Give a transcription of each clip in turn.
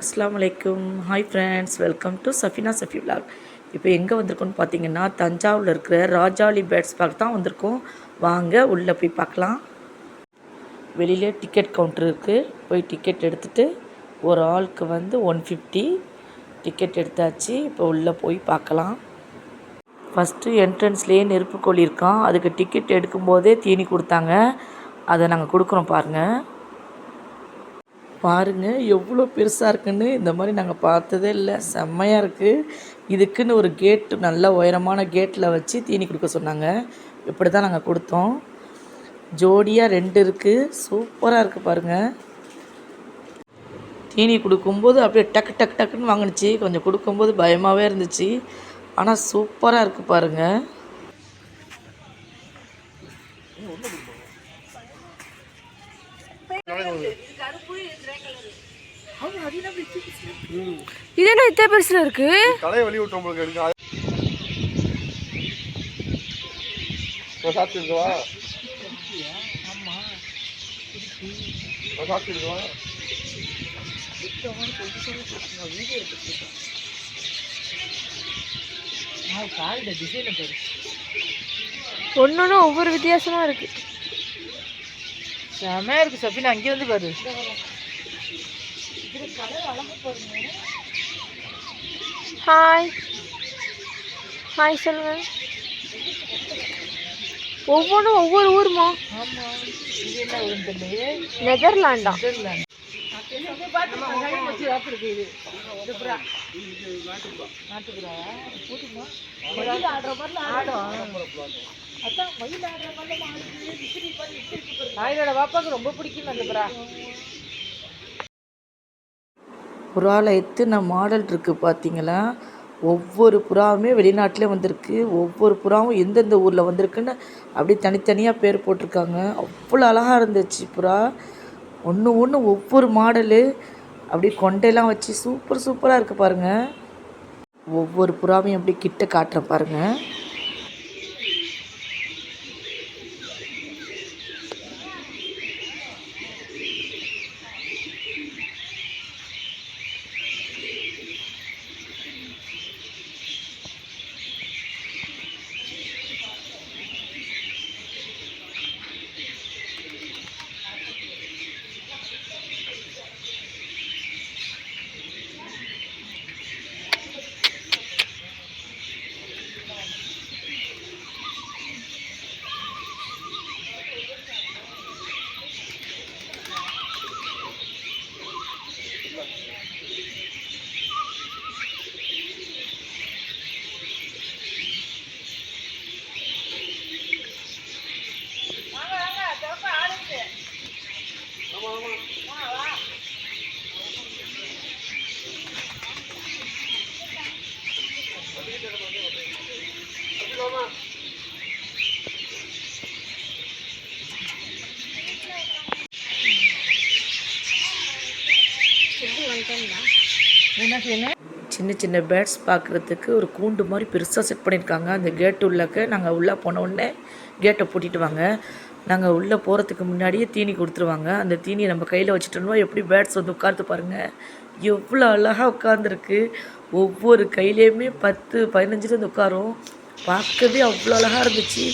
அஸ்ஸலாமு அலைக்கும் hi friends welcome to Safina Safi vlog இப்போ எங்கே வந்திருக்கோம்னு பார்த்தீங்கன்னா தஞ்சாவூரில் இருக்கிற ராஜாலி பேர்ட்ஸ் பார்க் தான் வந்திருக்கோம். வாங்க உள்ளே போய் பார்க்கலாம். வெளியிலே டிக்கெட் கவுண்டர் இருக்குது போய் டிக்கெட் எடுத்துகிட்டு ஒரு ஆளுக்கு வந்து ஒன் ஃபிஃப்டி டிக்கெட் எடுத்தாச்சு. இப்போ உள்ளே போய் பார்க்கலாம். ஃபஸ்ட்டு என்ட்ரன்ஸ்லேயே நெருப்பு கோழி இருக்கான். அதுக்கு டிக்கெட் எடுக்கும்போதே தீனி கொடுத்தாங்க. அதை நாங்கள் கொடுக்குறோம் பாருங்கள் பாருங்கள் எவ்வளோ பெருசாக இருக்குன்னு. இந்த மாதிரி நாங்கள் பார்த்ததே இல்லை. செம்மையாக இருக்குது இதுக்குன்னு ஒரு கேட்டு நல்ல உயரமான கேட்டில் வச்சு தீனி கொடுக்க சொன்னாங்க. இப்படி தான் நாங்கள் கொடுத்தோம். ஜோடியாக ரெண்டு இருக்குது சூப்பராக இருக்குது பாருங்கள் தீனி கொடுக்கும்போது அப்படியே டக்கு டக்கு டக்குன்னு வாங்கினுச்சு. கொஞ்சம் கொடுக்கும்போது பயமாகவே இருந்துச்சு. ஆனால் சூப்பராக இருக்குது பாருங்கள் இது என்ன இத்தனை பெருசுல இருக்கு? தலையை வெளிய விட்டு உங்களுக்கு எடுக்க அது- நான் சாப்பிட்டு இருக்கவா நான் சாப்பிட்டு இருக்கவா ஒன்னொன்னு ஒவ்வொரு வித்தியாசமா இருக்கு. செம்மையாக இருக்குது சஃபினா அங்கே வந்து பாரு. ஹாய் ஹாய் சொல்லுங்க. ஒவ்வொன்றும் ஒவ்வொரு ஊருமா? நெதர்லாண்டா நாயோட பாப்பாக்கு ரொம்ப பிடிக்கும் அந்த புறா புறாவில் எத்தனை மாடல் இருக்குது பார்த்தீங்களா ஒவ்வொரு புறாவுமே வெளிநாட்டிலே வந்திருக்கு. ஒவ்வொரு புறாவும் எந்தெந்த ஊரில் வந்திருக்குன்னு அப்படியே தனித்தனியாக பேர் போட்டிருக்காங்க. அவ்வளோ அழகாக இருந்துச்சு புறா. ஒன்று ஒன்று ஒவ்வொரு மாடலு. அப்படியே கொண்டையெல்லாம் வச்சு சூப்பர் சூப்பராக இருக்குது பாருங்கள் ஒவ்வொரு புறாவையும் அப்படியே கிட்ட காட்டுறேன் பாருங்கள் சின்ன சின்ன பேர்ட்ஸ் பார்க்குறதுக்கு ஒரு கூண்டு மாதிரி பெருசாக செட் பண்ணியிருக்காங்க. அந்த கேட் உள்ளக்க நாங்கள் உள்ளே போன உடனே கேட்டை பூட்டிட்டு வாங்க. நாங்கள் உள்ளே போகிறதுக்கு முன்னாடியே தீனி கொடுத்துருவாங்க. அந்த தீனியை நம்ம கையில் வச்சுட்டோம்னா எப்படி பேர்ட்ஸ் வந்து உட்கார்ந்து பாருங்கள் எவ்வளோ அழகாக உட்காந்துருக்கு ஒவ்வொரு கையிலையுமே பத்து பதினஞ்சு வந்து உட்காரும். பார்க்கவே அவ்வளோ அழகாக இருந்துச்சு.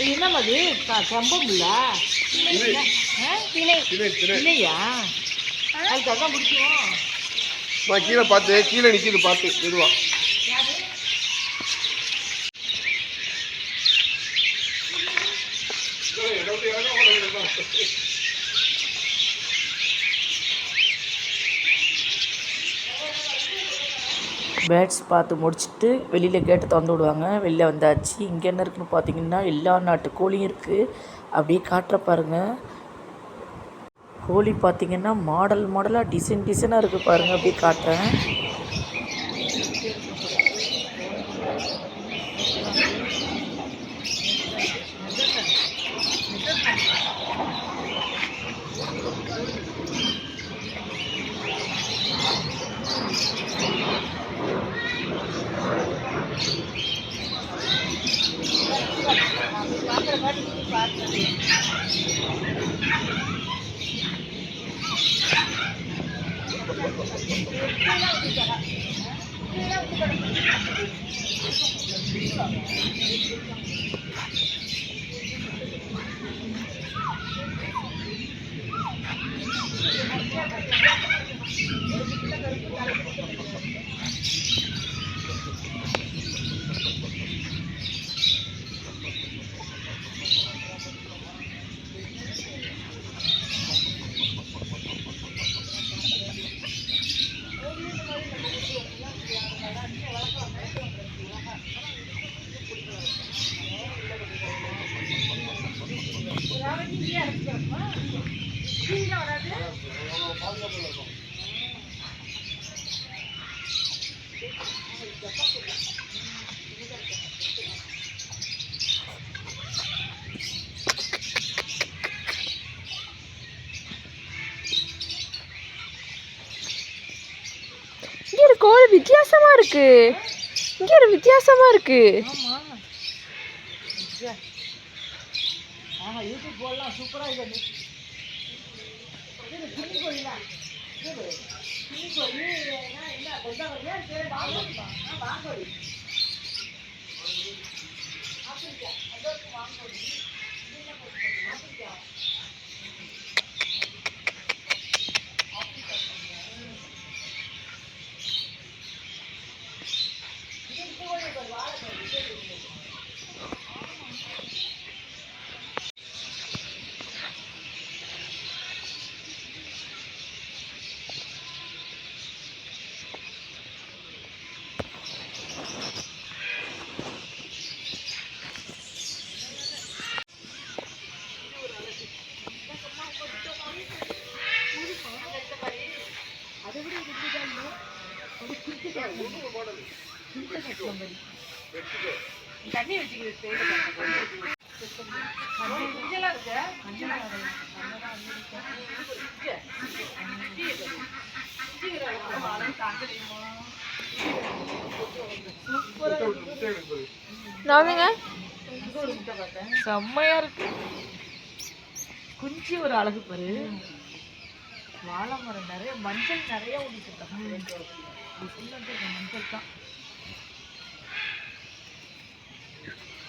சூப்பராக என்னது கம்பம் இல்லையா அதுக்கு அதான் பிடிக்கும் நான் கீழே பார்த்து கீழே நிற்கிது பார்த்து மெதுவா பேர்ட்ஸ் பார்த்து முடிச்சுட்டு வெளியில் கேட்டு திறந்து விடுவாங்க. வெளியில் வந்தாச்சு. இங்கே என்ன இருக்குன்னு பார்த்தீங்கன்னா எல்லா நாட்டு கோழியும் இருக்குது அப்படியே காட்டுற பாருங்கள் கோழி பார்த்தீங்கன்னா மாடல் மாடலாக டிசைன் டிசைனாக இருக்குது பாருங்கள் அப்படியே காட்டுறேன். வித்தியாசமாக வித்தியாசமா இருக்கு. இங்க ஒரு வித்தியாசமா இருக்கு. ஆஹா தண்ணி வச்சுக்கிறது நானுங்க. செம்மையா இருக்கு. குஞ்சு ஒரு அழகு பாரு. வாழை மரம் நிறைய மஞ்சள் நிறைய ஒன்று தான்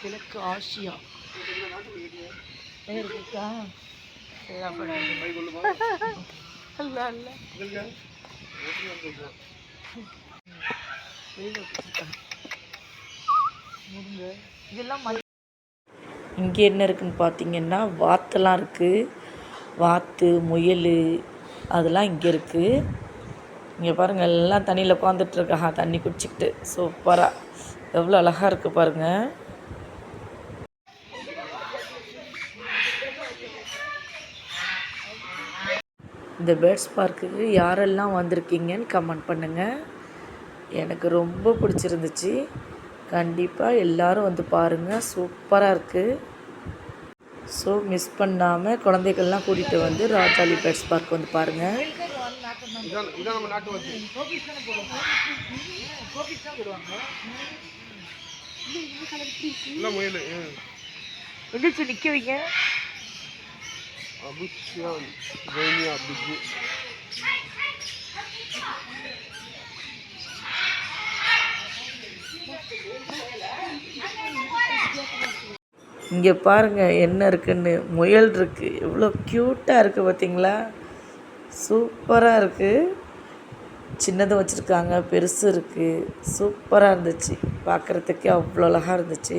கிழக்கு ஆசியா. பேர் இருக்கா? அல்ல அல்ல. இதெல்லாம் இங்கே என்ன இருக்குன்னு பார்த்தீங்கன்னா வாத்தெல்லாம் இருக்குது வாத்து முயல் அதெல்லாம் இங்கே இருக்குது இங்கே பாருங்கள் எல்லாம் தண்ணியில் உட்காந்துட்ருக்காங்க தண்ணி குடிச்சிக்கிட்டு சூப்பராக எவ்வளோ அழகாக இருக்குது பாருங்கள் இந்த பேர்ட்ஸ் பார்க்குக்கு யாரெல்லாம் வந்திருக்கீங்கன்னு கமெண்ட் பண்ணுங்கள் எனக்கு ரொம்ப பிடிச்சிருந்துச்சு. கண்டிப்பாக எல்லாரும் வந்து பாருங்கள் சூப்பராக இருக்குது ஸோ மிஸ் பண்ணாமல் குழந்தைகள்லாம் கூட்டிகிட்டு வந்து ராஜாலி பேர்ட்ஸ் பார்க் வந்து பாருங்கள் இதான் இதான் நம்ம நாட்டு வச்சு இல்லை முயல். எந்திரிச்சு நிற்க வைங்க. அபிஷியா ஜெயினியா பிக்கு இங்கே பாருங்கள் என்ன இருக்குன்னு. முயல் இருக்குது எவ்வளோ க்யூட்டாக இருக்குது பார்த்தீங்களா சூப்பராக இருக்குது சின்னதும் வச்சுருக்காங்க பெருசு இருக்குது சூப்பராக இருந்துச்சு. பார்க்குறதுக்கே அவ்வளோ அழகாக இருந்துச்சு.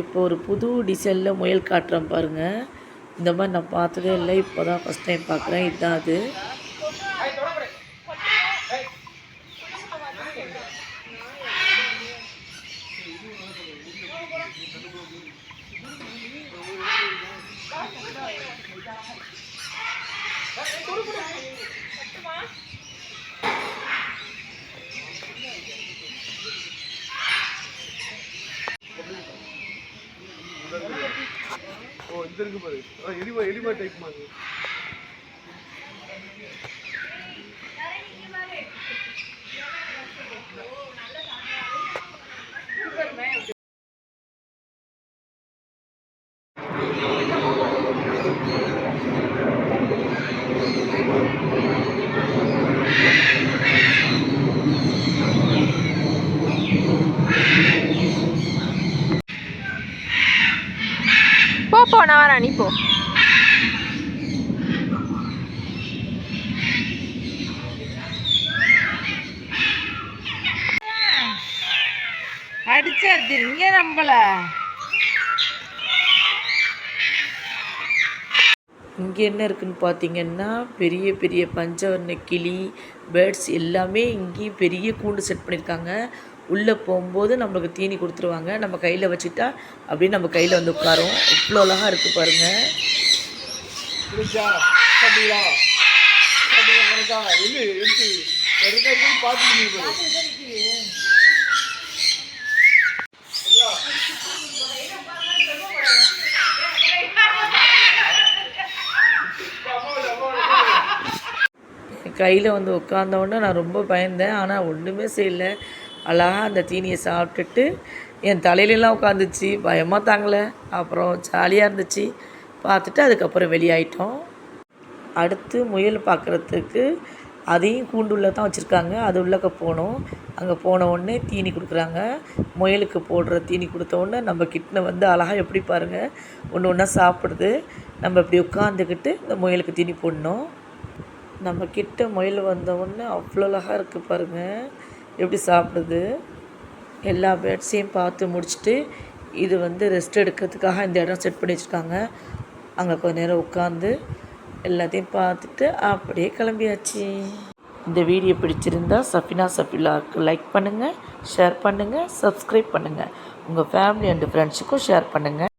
இப்போ ஒரு புது டிசைனில் முயல் காட்டுறேன் பாருங்கள் இந்த மாதிரி நான் பார்த்ததே இல்லை. இப்போ தான் ஃபஸ்ட் டைம் பார்க்குறேன் இதுதான் அது. இருக்கு பாரு. எலிமா எலிமா டைப் மாதிரி. போ போ போ. அடிச்சிருங்க நம்மள இங்கே என்ன இருக்குன்னு பார்த்தீங்கன்னா பெரிய பெரிய பஞ்சவர்ண கிளி பேர்ட்ஸ் எல்லாமே இங்கேயும் பெரிய கூண்டு செட் பண்ணியிருக்காங்க. உள்ளே போகும்போது நம்மளுக்கு தீனி கொடுத்துருவாங்க. நம்ம கையில் வச்சுட்டா அப்படியே நம்ம கையில் வந்து உட்காரும். இவ்வளோ அழகாக இருக்குது பாருங்கள் கையில் வந்து உட்காந்தோடனே நான் ரொம்ப பயந்தேன். ஆனால் ஒன்றுமே செய்யலை. அழகாக அந்த தீனியை சாப்பிட்டுட்டு என் தலையிலலாம் உட்காந்துச்சு. பயமாக தாங்கலை. அப்புறம் ஜாலியாக இருந்துச்சு. பார்த்துட்டு அதுக்கப்புறம் வெளியாயிட்டோம். அடுத்து முயல் பார்க்குறதுக்கு அதையும் கூண்டுள்ள தான் வச்சுருக்காங்க. அது உள்ளக்க போனோம். அங்கே போன உடனே தீனி கொடுக்குறாங்க. முயலுக்கு போடுற தீனி கொடுத்த உடனே நம்ம கிட்ட வந்து அழகாக எப்படி பாருங்கள் ஒன்று ஒன்றா சாப்பிடுது. நம்ம இப்படி உட்காந்துக்கிட்டு இந்த முயலுக்கு தீனி போடணும். நம்ம கிட்ட முயல் வந்த உடனே அவ்வளோ அழகாக இருக்குது பாருங்கள் எப்படி சாப்பிடுது? எல்லா பேர்ட்ஸையும் பார்த்து முடிச்சுட்டு இது வந்து ரெஸ்ட் எடுக்கிறதுக்காக இந்த இடம் செட் பண்ணி வச்சுருக்காங்க. அங்கே கொஞ்ச நேரம் உட்காந்து எல்லாத்தையும் பார்த்துட்டு அப்படியே கிளம்பியாச்சு. இந்த வீடியோ பிடிச்சிருந்தா சஃபினா சஃபிலாவுக்கு லைக் பண்ணுங்கள் ஷேர் பண்ணுங்கள் சப்ஸ்கிரைப் பண்ணுங்கள் உங்கள் ஃபேமிலி அண்டு ஃப்ரெண்ட்ஸுக்கும் ஷேர் பண்ணுங்கள்